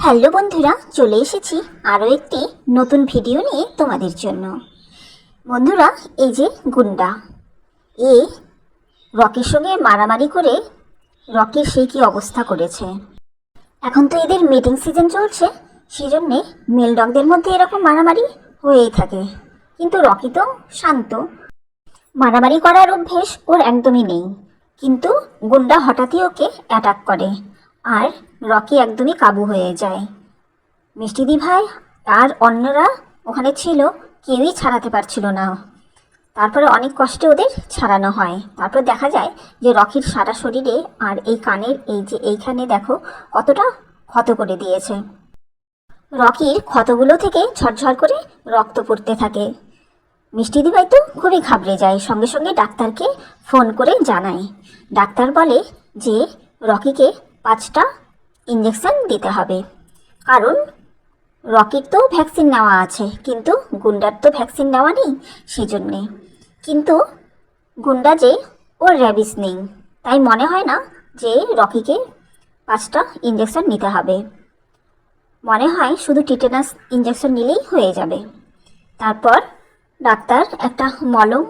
Hello বন্ধুরা, চলে এসেছি আরও একটি নতুন ভিডিও নিয়ে তোমাদের জন্য। বন্ধুরা, এই যে গুন্ডা, এ রকির সঙ্গে মারামারি করে রকির সেই কি অবস্থা করেছে। এখন তো এদের মিটিং সিজন চলছে সেই জন্যে মেল ডগদের মধ্যে এরকম মারামারি হয়েই থাকে। কিন্তু রকি তো শান্ত। মারামারি করার অভ্যেস ওর একদমই নেই। কিন্তু গুন্ডা হঠাৎই ওকে অ্যাটাক করে। আর রকি একদমই কাবু হয়ে যায়। মিষ্টিদি ভাই, আর অন্যরা ওখানে ছিল, কেউই ছাড়াতে পারছিল না। তারপরে অনেক কষ্টে ওদের ছাড়ানো হয়। তারপর দেখা যায় যে রকির সারা শরীরে আর এই কানের এই যে এইখানে দেখো, কতটা ক্ষত করে দিয়েছে। রকির ক্ষতগুলো থেকে ঝরঝর করে রক্ত পড়তে থাকে। মিষ্টি দিবাই তো খুবই ঘাবড়ে যায়। সঙ্গে সঙ্গে ডাক্তারকে ফোন করে জানায়। ডাক্তার বলে যে, রকিকে পাঁচটা ইঞ্জেকশন দিতে হবে। কারণ রকির তো ভ্যাকসিন নেওয়া আছে, কিন্তু গুন্ডার তো ভ্যাকসিন নেওয়া নেই সেই জন্যে কিন্তু গুন্ডা যে ওর র্যাবিস নেই, তাই মনে হয় না যে রকিকে পাঁচটা ইঞ্জেকশন নিতে হবে। মনে হয় শুধু টিটেনাস ইঞ্জেকশন নিলেই হয়ে যাবে। তারপর ডাক্তার একটা মলম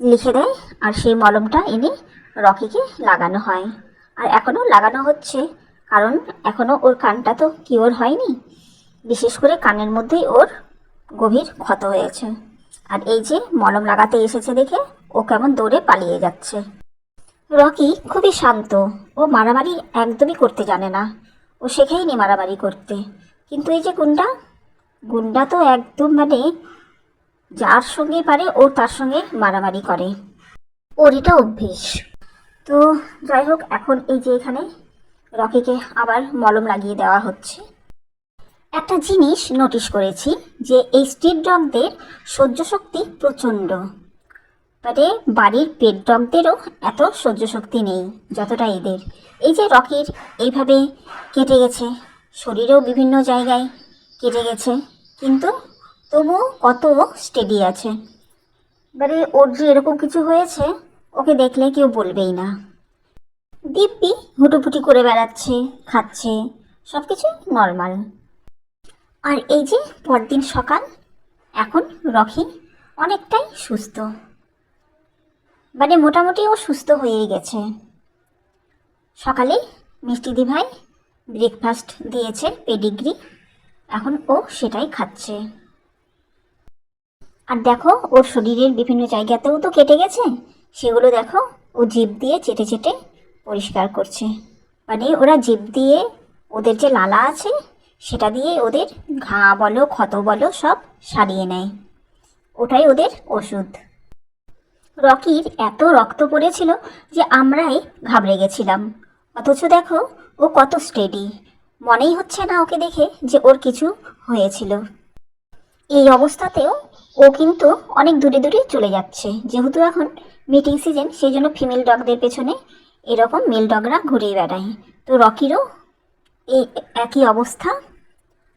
লিখে দেয়, আর সেই মলমটা এনে রকিকে লাগানো হয়। আর এখনও লাগানো হচ্ছে কারণ এখনও ওর কানটা তো কিওর হয়নি। বিশেষ করে কানের মধ্যেই ওর গভীর ক্ষত হয়েছে। আর এই যে মলম লাগাতে এসেছে দেখে ও কেমন দৌড়ে পালিয়ে যাচ্ছে। রকি খুবই শান্ত। ও মারামারি একদমই করতে জানে না। ও শেখেইনি মারামারি করতে। কিন্তু এই যে গুন্ডা গুন্ডা তো একদম মানে যার সঙ্গে পারে ও তার সঙ্গে মারামারি করে। ওর এটা অভ্যেস। তো যাই হোক, এখন এই যে এখানে রকিকে আবার মলম লাগিয়ে দেওয়া হচ্ছে। একটা জিনিস নোটিশ করেছি যে এই স্ট্রিট ডগদের সহ্য শক্তি প্রচণ্ড। মানে বাড়ির পেট ডগদেরও এত সহ্য শক্তি নেই যতটা এদের। এই যে রকির এইভাবে কেটে গেছে, শরীরেও বিভিন্ন জায়গায় কেটে গেছে, কিন্তু তবুও কত স্টেডি আছে। মানে ওর যে এরকম কিছু হয়েছে, ওকে দেখলে কেউ বলবেই না। দিব্যি হুটুপুটি করে বেড়াচ্ছে, খাচ্ছে সব কিছু নর্মাল আর এই যে পরদিন সকাল, এখন রকি অনেকটাই সুস্থ। মানে মোটামুটি ও সুস্থ হয়েই গেছে। সকালে মিষ্টি দিভাই ব্রেকফাস্ট দিয়েছে পেডিগ্রি এখন ও সেটাই খাচ্ছে। আর দেখো, ওর শরীরের বিভিন্ন জায়গাতেও তো কেটে গেছে, সেগুলো দেখো, ও জিভ দিয়ে চেটে চেটে পরিষ্কার করছে। মানে ওরা জিভ দিয়ে ওদের যে লালা আছে, সেটা দিয়ে ওদের ঘা বলো, ক্ষত বলো, সব সারিয়ে নেয়। ওটাই ওদের ওষুধ। রকির এত রক্ত পড়েছিল যে আমরাই ঘাবড়ে গেছিলাম। অথচ দেখো, ও কত স্টেডি মনেই হচ্ছে না ওকে দেখে যে ওর কিছু হয়েছিল। এই অবস্থাতেও ও কিন্তু অনেক দূরে দূরে চলে যাচ্ছে। যেহেতু এখন মিটিং সিজন সেই জন্য ফিমেল ডগদের পেছনে এরকম মেল ডগরা ঘুরে বেড়ায় তো রকিরও এই একই অবস্থা।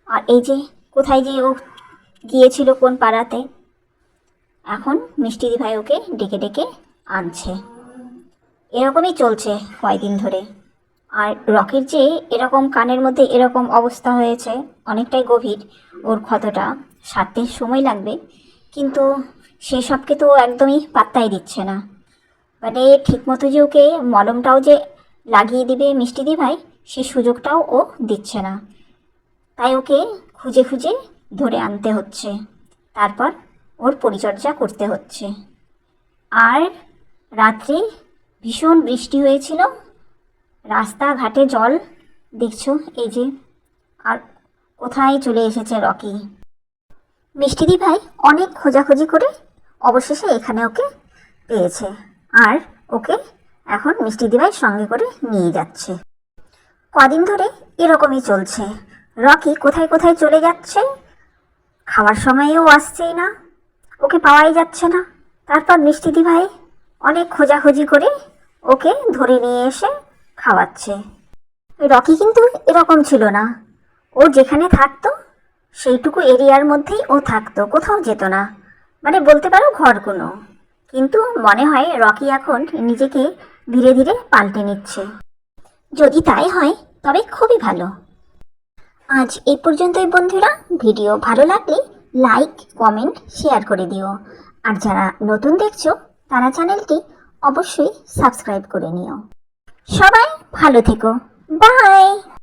আর এই যে কোথায় যে ও গিয়েছিল কোন পাড়াতে, এখন মিষ্টি ভাই ওকে ডেকে ডেকে আনছে। এরকমই চলছে কয়দিন ধরে। আর রকির যে এরকম কানের মধ্যে এরকম অবস্থা হয়েছে, অনেকটাই গভীর। ওর ক্ষতটা সারতে সময় লাগবে, কিন্তু সেসবকে তো একদমই পাত্তাই দিচ্ছে না। মানে ঠিকমতো যে ওকে মলমটাও যে লাগিয়ে দিবে মিষ্টি দি ভাই সে সুযোগটাও ও দিচ্ছে না। তাই ওকে খুঁজে খুঁজে ধরে আনতে হচ্ছে। তারপর ওর পরিচর্যা করতে হচ্ছে। আর রাত্রে ভীষণ বৃষ্টি হয়েছিল। রাস্তাঘাটে জল, দেখছ এই যে, আর কোথায় চলে এসেছে রকি? মিষ্টিদি ভাই অনেক খোঁজাখুঁজি করে অবশেষে এখানে ওকে পেয়েছে। আর ওকে এখন মিষ্টি ভাই সঙ্গে করে নিয়ে যাচ্ছে। কদিন ধরে এরকমই চলছে। রকি কোথায় কোথায় চলে যাচ্ছে? খাওয়ার সময়েও আসছেই না। ওকে পাওয়াই যাচ্ছে না। তারপর মিষ্টি দিভাই অনেক খোঁজাখুঁজি করে ওকে ধরে নিয়ে এসে খাওয়াচ্ছে। রকি কিন্তু এরকম ছিল না। ও যেখানে থাকতো, সেইটুকু এরিয়ার মধ্যেই ও থাকতো, কোথাও যেত না। মানে বলতে পারো ঘর কোনো। কিন্তু মনে হয় রকি এখন নিজেকে ধীরে ধীরে পাল্টে নিচ্ছে। যদি তাই হয়, তবে খুবই ভালো। আজ এই পর্যন্তই বন্ধুরা। ভিডিও ভালো লাগলে লাইক, কমেন্ট, শেয়ার করে দিও। আর যারা নতুন দেখছ, তারা চ্যানেলটি অবশ্যই সাবস্ক্রাইব করে নিও। সবাই ভালো থেকো। বাই!